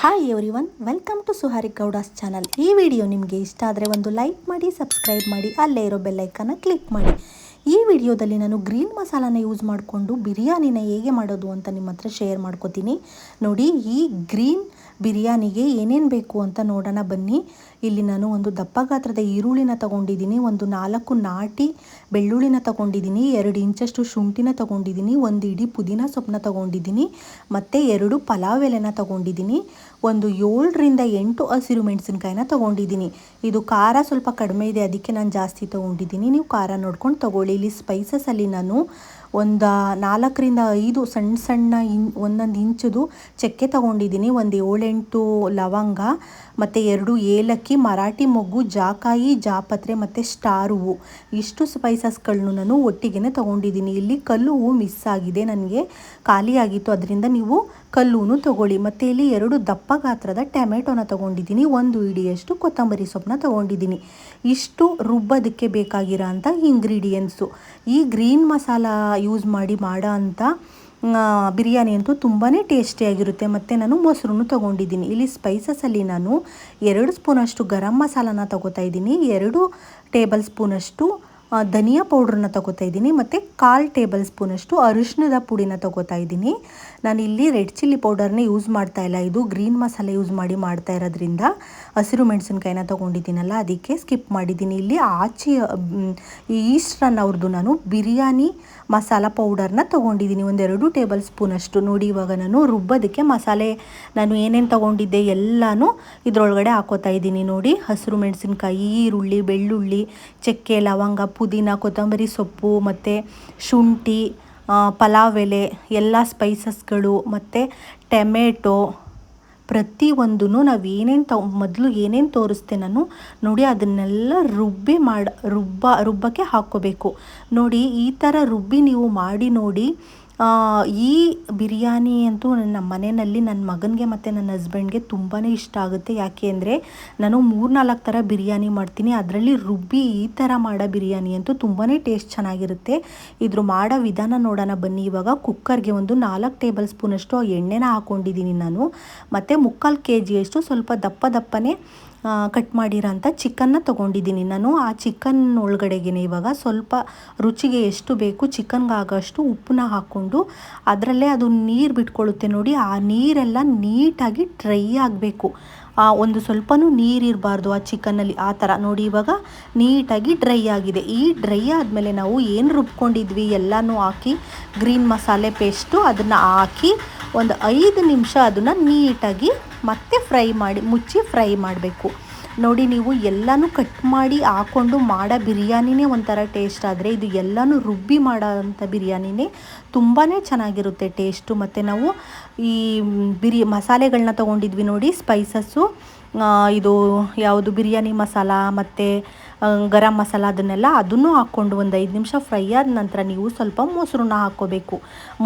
Hi everyone welcome to Suhari Gowdas channel ಈ video ನಿಮಗೆ ಇಷ್ಟ ಆದರೆ ಒಂದು ಲೈಕ್ ಮಾಡಿ ಸಬ್ಸ್ಕ್ರೈಬ್ ಮಾಡಿ, ಅಲ್ಲೇ ಇರೋ ಬೆಲ್ಲೈಕನ್ನ ಕ್ಲಿಕ್ ಮಾಡಿ. ಈ ವಿಡಿಯೋದಲ್ಲಿ ನಾನು ಗ್ರೀನ್ ಮಸಾಲಾನ ಯೂಸ್ ಮಾಡಿಕೊಂಡು ಬಿರಿಯಾನಿನ ಹೇಗೆ ಮಾಡೋದು ಅಂತ ನಿಮ್ಮ ಹತ್ರ ಶೇರ್ ಮಾಡ್ಕೋತೀನಿ. ನೋಡಿ, ಈ ಗ್ರೀನ್ ಬಿರಿಯಾನಿಗೆ ಏನೇನು ಬೇಕು ಅಂತ ನೋಡೋಣ ಬನ್ನಿ. ಇಲ್ಲಿ ನಾನು ಒಂದು ದಪ್ಪ ಗಾತ್ರದ ಈರುಳ್ಳಿನ ತಗೊಂಡಿದ್ದೀನಿ. ಒಂದು ನಾಲ್ಕು ನಾಟಿ ಬೆಳ್ಳುಳ್ಳಿನ ತಗೊಂಡಿದ್ದೀನಿ, ಎರಡು ಇಂಚಷ್ಟು ಶುಂಠಿನ ತಗೊಂಡಿದ್ದೀನಿ, ಒಂದು ಇಡೀ ಪುದೀನ ಸೊಪ್ಪನ್ನ ತಗೊಂಡಿದ್ದೀನಿ, ಮತ್ತು ಎರಡು ಪಲಾವ್ ಎಲೆನ ತಗೊಂಡಿದ್ದೀನಿ, ಒಂದು ಏಳರಿಂದ ಎಂಟು ಹಸಿರು ಮೆಣಸಿನ್ಕಾಯಿನ ತಗೊಂಡಿದ್ದೀನಿ. ಇದು ಖಾರ ಸ್ವಲ್ಪ ಕಡಿಮೆ ಇದೆ, ಅದಕ್ಕೆ ನಾನು ಜಾಸ್ತಿ ತೊಗೊಂಡಿದ್ದೀನಿ. ನೀವು ಖಾರ ನೋಡ್ಕೊಂಡು ತಗೊಳ್ಳಿ. ಇಲ್ಲಿ ಸ್ಪೈಸಸಲ್ಲಿ ನಾನು ಒಂದು ನಾಲ್ಕರಿಂದ ಐದು ಸಣ್ಣ ಸಣ್ಣ ಇನ್ ಒಂದೊಂದು ಇಂಚದು ಚಕ್ಕೆ ತಗೊಂಡಿದ್ದೀನಿ. ಒಂದು ಏಳೆಂಟು ಲವಂಗ, ಮತ್ತು ಎರಡು ಏಲಕ್ಕಿ, ಮರಾಠಿ ಮೊಗ್ಗು, ಜಾಕಾಯಿ, ಜಾಪತ್ರೆ, ಮತ್ತು ಸ್ಟಾರ್ ಹೂವು ಇಷ್ಟು ಸ್ಪೈಸಸ್ಗಳನ್ನು ನಾನು ಒಟ್ಟಿಗೆ ತಗೊಂಡಿದ್ದೀನಿ. ಇಲ್ಲಿ ಕಲ್ಲು ಮಿಸ್ ಆಗಿದೆ ನನಗೆ. ಖಾಲಿಯಾಗಿತ್ತು, ಅದರಿಂದ ನೀವು ಕಲ್ಲೂ ತಗೊಳ್ಳಿ. ಮತ್ತು ಇಲ್ಲಿ ಎರಡು ದಪ್ಪ ಗಾತ್ರದ ಟೊಮೆಟೊನ ತಗೊಂಡಿದ್ದೀನಿ. ಒಂದು ಇಡಿಯಷ್ಟು ಕೊತ್ತಂಬರಿ ಸೊಪ್ಪನ್ನ ತಗೊಂಡಿದ್ದೀನಿ. ಇಷ್ಟು ರುಬ್ಬೋದಕ್ಕೆ ಬೇಕಾಗಿರೋ ಅಂಥ ಇಂಗ್ರೀಡಿಯೆಂಟ್ಸು ಈ ಗ್ರೀನ್ ಮಸಾಲ ಯೂಸ್ ಮಾಡಿ ಮಾಡೋ ಅಂಥ ಬಿರಿಯಾನಿ ಅಂತೂ ತುಂಬಾ ಟೇಸ್ಟಿಯಾಗಿರುತ್ತೆ ಮತ್ತು ನಾನು ಮೊಸರು ತೊಗೊಂಡಿದ್ದೀನಿ. ಇಲ್ಲಿ ಸ್ಪೈಸಸಲ್ಲಿ ನಾನು ಎರಡು ಸ್ಪೂನಷ್ಟು ಗರಂ ಮಸಾಲಾನ ತೊಗೋತಾ ಇದ್ದೀನಿ. ಎರಡು ಟೇಬಲ್ ಸ್ಪೂನಷ್ಟು ಧನಿಯಾ ಪೌಡ್ರನ್ನ ತಗೋತಾ ಇದ್ದೀನಿ, ಮತ್ತು ಕಾಲು ಟೇಬಲ್ ಸ್ಪೂನಷ್ಟು ಅರಿಶಿಣದ ಪುಡಿನ ತಗೋತಾ ಇದ್ದೀನಿ. ನಾನು ಇಲ್ಲಿ ರೆಡ್ ಚಿಲ್ಲಿ ಪೌಡರ್ನ ಯೂಸ್ ಮಾಡ್ತಾ ಇಲ್ಲ, ಇದು ಗ್ರೀನ್ ಮಸಾಲೆ ಯೂಸ್ ಮಾಡಿ ಮಾಡ್ತಾ ಇರೋದ್ರಿಂದ. ಹಸಿರು ಮೆಣಸಿನ್ಕಾಯಿನ ತೊಗೊಂಡಿದ್ದೀನಲ್ಲ, ಅದಕ್ಕೆ ಸ್ಕಿಪ್ ಮಾಡಿದ್ದೀನಿ. ಇಲ್ಲಿ ಆಚೆ ಈಸ್ಟ್ರನ್ ಅವ್ರದ್ದು ನಾನು ಬಿರಿಯಾನಿ ಮಸಾಲ ಪೌಡರ್ನ ತೊಗೊಂಡಿದ್ದೀನಿ, ಒಂದೆರಡು ಟೇಬಲ್ ಸ್ಪೂನಷ್ಟು. ನೋಡಿ, ಇವಾಗ ನಾನು ರುಬ್ಬೋದಕ್ಕೆ ಮಸಾಲೆ ನಾನು ಏನೇನು ತೊಗೊಂಡಿದ್ದೆ ಎಲ್ಲನೂ ಇದರೊಳಗಡೆ ಹಾಕೋತಾ ಇದ್ದೀನಿ. ನೋಡಿ, ಹಸಿರು ಮೆಣಸಿನ್ಕಾಯಿ, ಈರುಳ್ಳಿ, ಬೆಳ್ಳುಳ್ಳಿ, ಚಕ್ಕೆ, ಲವಂಗ ಪುದೀನ, ಕೊತ್ತಂಬರಿ ಸೊಪ್ಪು ಮತ್ತು ಶುಂಠಿ ಪಲಾವ್ ಎಲೆ ಎಲ್ಲ ಸ್ಪೈಸಸ್ಗಳು ಮತ್ತು ಟೊಮೆಟೊ ಪ್ರತಿಯೊಂದೂ ನಾವು ಏನೇನು ತ, ಮೊದಲು ಏನೇನು ತೋರಿಸ್ತೆ ನಾನು ನೋಡಿ ಅದನ್ನೆಲ್ಲ ರುಬ್ಬಿ ಮಾಡಿ, ರುಬ್ಬ, ರುಬ್ಬಕ್ಕೆ ಹಾಕ್ಕೋಬೇಕು. ನೋಡಿ ಈ ಥರ ರುಬ್ಬಿ ನೀವು ಮಾಡಿ ನೋಡಿ ಈ ಬಿರಿಯಾನಿ ಅಂತೂ ನನ್ನ ಮನೆಯಲ್ಲಿ ನನ್ನ ಮಗನಿಗೆ ಮತ್ತು ನನ್ನ ಹಸ್ಬೆಂಡ್ಗೆ ತುಂಬಾ ಇಷ್ಟ ಆಗುತ್ತೆ. ಯಾಕೆ ಅಂದರೆ ನಾನು ಮೂರು ನಾಲ್ಕು ಥರ ಬಿರಿಯಾನಿ ಮಾಡ್ತೀನಿ. ಅದರಲ್ಲಿ ರುಬ್ಬಿ ಈ ಥರ ಮಾಡೋ ಬಿರಿಯಾನಿ ಅಂತೂ ತುಂಬಾ ಟೇಸ್ಟ್ ಚೆನ್ನಾಗಿರುತ್ತೆ. ಇದ್ರ ಮಾಡೋ ವಿಧಾನ ನೋಡೋಣ ಬನ್ನಿ. ಇವಾಗ ಕುಕ್ಕರ್ಗೆ ಒಂದು ನಾಲ್ಕು ಟೇಬಲ್ ಸ್ಪೂನಷ್ಟು ಎಣ್ಣೆನ ಹಾಕ್ಕೊಂಡಿದ್ದೀನಿ ನಾನು. ಮತ್ತು ಮುಕ್ಕಾಲು ಕೆ ಜಿಯಷ್ಟು ಸ್ವಲ್ಪ ದಪ್ಪ ದಪ್ಪನೇ ಕಟ್ ಮಾಡಿರೋಂಥ ಚಿಕನ್ನ ತೊಗೊಂಡಿದ್ದೀನಿ ನಾನು. ಆ ಚಿಕನ್ ಒಳಗಡೆಗೆ ಇವಾಗ ಸ್ವಲ್ಪ ರುಚಿಗೆ ಎಷ್ಟು ಬೇಕು ಚಿಕನ್ಗೆ ಆಗೋಷ್ಟು ಉಪ್ಪನ್ನ ಹಾಕ್ಕೊಂಡು ಅದರಲ್ಲೇ ಅದು ನೀರು ಬಿಟ್ಕೊಳ್ಳುತ್ತೆ ನೋಡಿ, ಆ ನೀರೆಲ್ಲ ನೀಟಾಗಿ ಡ್ರೈ ಆಗಬೇಕು. ಒಂದು ಸ್ವಲ್ಪನೂ ನೀರಿರಬಾರ್ದು ಆ ಚಿಕನ್ನಲ್ಲಿ. ಆ ಥರ ನೋಡಿ ಇವಾಗ ನೀಟಾಗಿ ಡ್ರೈ ಆಗಿದೆ. ಈ ಡ್ರೈ ಆದಮೇಲೆ ನಾವು ಏನು ರುಬ್ಕೊಂಡಿದ್ವಿ ಎಲ್ಲನೂ ಹಾಕಿ, ಗ್ರೀನ್ ಮಸಾಲೆ ಪೇಸ್ಟು ಅದನ್ನು ಹಾಕಿ ಒಂದು ಐದು ನಿಮಿಷ ಅದನ್ನು ನೀಟಾಗಿ ಮತ್ತೆ ಫ್ರೈ ಮಾಡಿ, ಮುಚ್ಚಿ ಫ್ರೈ ಮಾಡಬೇಕು. ನೋಡಿ ನೀವು ಎಲ್ಲನೂ ಕಟ್ ಮಾಡಿ ಹಾಕ್ಕೊಂಡು ಮಾಡೋ ಬಿರಿಯಾನಿನೇ ಒಂಥರ ಟೇಸ್ಟ್ ಆದರೆ ಇದು ಎಲ್ಲನೂ ರುಬ್ಬಿ ಮಾಡೋವಂಥ ಬಿರಿಯಾನಿನೇ ತುಂಬಾ ಚೆನ್ನಾಗಿರುತ್ತೆ ಟೇಸ್ಟು. ಮತ್ತು ನಾವು ಈ ಬಿರಿ ಮಸಾಲೆಗಳನ್ನ ತೊಗೊಂಡಿದ್ವಿ ನೋಡಿ, ಸ್ಪೈಸಸ್ಸು ಇದು ಯಾವುದು ಬಿರಿಯಾನಿ ಮಸಾಲ, ಮತ್ತು ಗರಂ ಮಸಾಲ ಅದನ್ನೆಲ್ಲ ಅದನ್ನು ಹಾಕ್ಕೊಂಡು ಒಂದು ಐದು ನಿಮಿಷ ಫ್ರೈ ಆದ ನಂತರ ನೀವು ಸ್ವಲ್ಪ ಮೊಸರನ್ನ ಹಾಕ್ಕೋಬೇಕು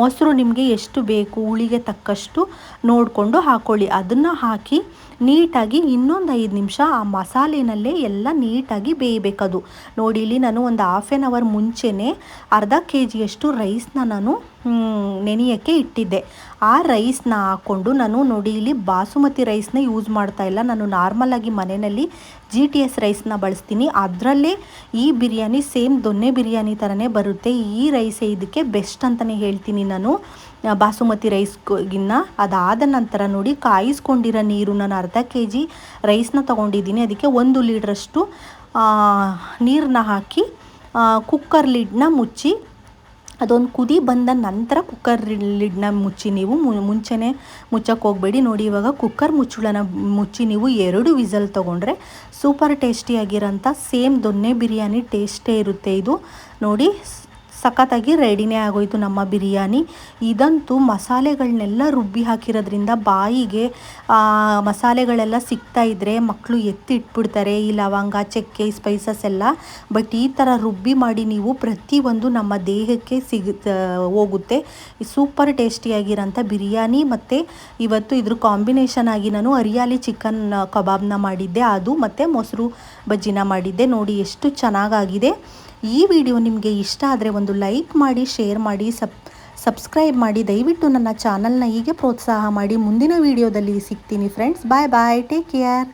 ಮೊಸರು ನಿಮಗೆ ಎಷ್ಟು ಬೇಕು, ಹುಳಿಗೆ ತಕ್ಕಷ್ಟು ನೋಡಿಕೊಂಡು ಹಾಕ್ಕೊಳ್ಳಿ ಅದನ್ನು ಹಾಕಿ ನೀಟಾಗಿ ಇನ್ನೊಂದು ಐದು ನಿಮಿಷ ಆ ಮಸಾಲೆನಲ್ಲೇ ಎಲ್ಲ ನೀಟಾಗಿ ಬೇಯಬೇಕದು. ನೋಡಿ, ಇಲ್ಲಿ ನಾನು ಒಂದು ಹಾಫ್ ಆ್ಯನ್ ಅವರ್ ಮುಂಚೆನೇ ಅರ್ಧ ಕೆ ಜಿಯಷ್ಟು ರೈಸ್ನ ನಾನು ನೆನೆಯೋಕ್ಕೆ ಇಟ್ಟಿದ್ದೆ. ಆ ರೈಸ್ನ ಹಾಕ್ಕೊಂಡು ನಾನು ನೋಡಿ, ಇಲ್ಲಿ ಬಾಸುಮತಿ ರೈಸ್ನ ಯೂಸ್ ಮಾಡ್ತಾ ಇಲ್ಲ. ನಾನು ನಾರ್ಮಲಾಗಿ ಮನೆಯಲ್ಲಿ ಜಿ ಟಿ ಎಸ್ ರೈಸ್ನ ಬಳಸ್ತೀನಿ. ಅದರಲ್ಲೇ ಈ ಬಿರಿಯಾನಿ ಸೇಮ್ ದೊನ್ನೆ ಬಿರಿಯಾನಿ ಥರನೇ ಬರುತ್ತೆ. ಈ ರೈಸೇ ಇದಕ್ಕೆ ಬೆಸ್ಟ್ ಅಂತಲೇ ಹೇಳ್ತೀನಿ ನಾನು. ಬಾಸುಮತಿ ರೈಸ್ಗಿನ್ನ ಅದಾದ ನಂತರ ನೋಡಿ, ಕಾಯಿಸ್ಕೊಂಡಿರೋ ನೀರು ನಾನು ಅರ್ಧ ಕೆ ಜಿ ರೈಸ್ನ ತೊಗೊಂಡಿದ್ದೀನಿ. ಅದಕ್ಕೆ ಒಂದು ಲೀಟ್ರಷ್ಟು ನೀರನ್ನ ಹಾಕಿ ಕುಕ್ಕರ್ ಲಿಡ್ನ ಮುಚ್ಚಿ ಅದೊಂದು ಕುದಿ ಬಂದ ನಂತರ ಕುಕ್ಕರ್ ಲಿಡ್ನ ಮುಚ್ಚಿ ನೀವು ಮುಂಚೆನೇ ಮುಚ್ಚಕ್ಕೆ ಹೋಗಬೇಡಿ. ನೋಡಿ, ಇವಾಗ ಕುಕ್ಕರ್ ಮುಚ್ಚಳನ ಮುಚ್ಚಿ ನೀವು ಎರಡು ವಿಸಲ್ ತೊಗೊಂಡ್ರೆ ಸೂಪರ್ ಟೇಸ್ಟಿಯಾಗಿರೋಂಥ ಸೇಮ್ ದೊನ್ನೆ ಬಿರಿಯಾನಿ ಟೇಸ್ಟೇ ಇರುತ್ತೆ ಇದು. ನೋಡಿ ಸಖತ್ತಾಗಿ ರೆಡಿನೇ ಆಗೋಯಿತು ನಮ್ಮ ಬಿರಿಯಾನಿ. ಇದಂತೂ ಮಸಾಲೆಗಳನ್ನೆಲ್ಲ ರುಬ್ಬಿ ಹಾಕಿರೋದ್ರಿಂದ ಬಾಯಿಗೆ ಮಸಾಲೆಗಳೆಲ್ಲ ಸಿಗ್ತಾ ಇದ್ದರೆ ಮಕ್ಕಳು ಎತ್ತಿ ಇಟ್ಬಿಡ್ತಾರೆ ಈ ಲವಂಗ, ಚಕ್ಕೆ ಸ್ಪೈಸಸ್ ಎಲ್ಲ. ಬಟ್ ಈ ಥರ ರುಬ್ಬಿ ಮಾಡಿ ನೀವು ಪ್ರತಿಯೊಂದು ನಮ್ಮ ದೇಹಕ್ಕೆ ಸಿಗ ಹೋಗುತ್ತೆ. ಸೂಪರ್ ಟೇಸ್ಟಿಯಾಗಿರೋಂಥ ಬಿರಿಯಾನಿ ಮತ್ತು ಇವತ್ತು ಇದ್ರ ಕಾಂಬಿನೇಷನ್ ಆಗಿ ನಾನು ಹರಿಯಾಲಿ ಚಿಕನ್ ಕಬಾಬ್ನ ಮಾಡಿದ್ದೆ. ಅದು ಮತ್ತು ಮೊಸರು ಬಜ್ಜಿನ ಮಾಡಿದ್ದೆ. ನೋಡಿ ಎಷ್ಟು ಚೆನ್ನಾಗಾಗಿದೆ. ಈ ವಿಡಿಯೋ ನಿಮಗೆ ಇಷ್ಟ ಆದರೆ ಒಂದು ಲೈಕ್ ಮಾಡಿ, ಶೇರ್ ಮಾಡಿ, ಸಬ್, ಸಬ್ಸ್ಕ್ರೈಬ್ ಮಾಡಿ. ದಯವಿಟ್ಟು ನನ್ನ ಚಾನಲ್ನ ಹೀಗೆ ಪ್ರೋತ್ಸಾಹ ಮಾಡಿ. ಮುಂದಿನ ವಿಡಿಯೋದಲ್ಲಿ ಸಿಗ್ತೀನಿ friends bye bye take care